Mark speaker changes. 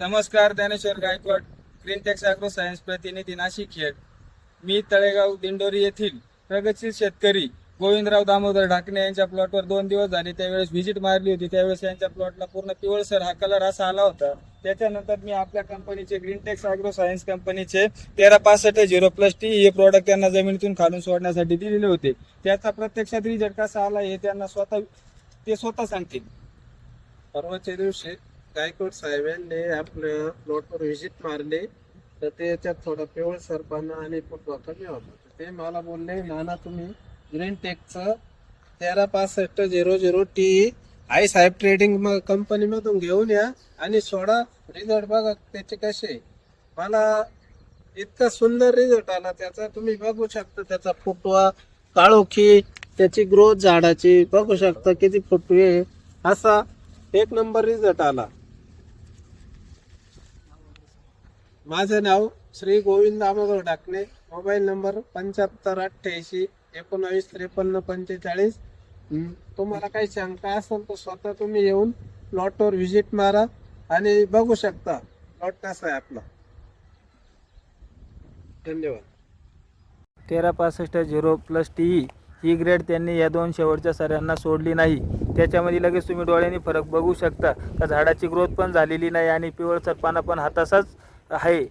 Speaker 1: नमस्कार Dnyaneshwar Gaikwad Greentech's agro science प्रतिनिधी नाशिक खेड मी तळेगाव दिंडोरी येथील प्रगतशील शेतकरी गोविंदराव दामोदर ढाकणे यांच्या प्लॉटवर दोन दिवस झाले. त्यावेळेस व्हिजिट मारली होती. त्यावेळेस यांच्या प्लॉटला पूर्ण पिवळसर हा कलर असा आला होता. त्याच्यानंतर मी आपल्या कंपनीचे ग्रीनटेक्स अॅग्रो सायन्स कंपनीचे तेरा पासष्ट झिरो प्लस टी हे प्रोडक्ट त्यांना जमिनीतून खालून सोडण्यासाठी दिलेले होते. त्याचा प्रत्यक्षात रिझल्ट कसा आला हे त्यांना स्वतः ते स्वतः सांगतील.
Speaker 2: परवाच्या दिवशी गायकवाड साहेबांनी आपल्या प्लॉटवर व्हिजिट मारली. तर ते याच्यात थोडा पिवळ सरपाना आणि फुटवा कमी होता. ते मला बोलले नाना तुम्ही ग्रीन टेकचं तेरा पासष्ट zero zero T Aai Saheb trading company कंपनीमधून घेऊन या आणि सोडा रिझल्ट बघा त्याचे कसे. मला इतका सुंदर रिझल्ट आला त्याचा. तुम्ही बघू शकता त्याचा फुटवा काळोखी त्याची ग्रोथ झाडाची. बघू शकता किती फुटवे. आहे. असा एक नंबर रिझल्ट आला. माझं नाव श्री गोविंद दामोदर डाकणे मोबाईल नंबर पंच्याहत्तर अठ्ठ्याऐंशी एकोणावीस त्रेपन्न पंचेचाळीस. तुम्हाला काही शंका असेल तर स्वतः तुम्ही येऊन प्लॉटवर व्हिजिट मारा आणि बघू शकता प्लॉट कसा आहे आपला. धन्यवाद.
Speaker 1: तेरा पासष्ट झिरो प्लस टी ही ग्रेड त्यांनी या दोन शेवटच्या सऱ्यांना सोडली नाही. त्याच्यामध्ये लगेच तुम्ही डोळ्यांनी फरक बघू शकता. का झाडाची ग्रोथ पण झालेली नाही आणि पिवळसर पानं पण हातासाच तसाच आहे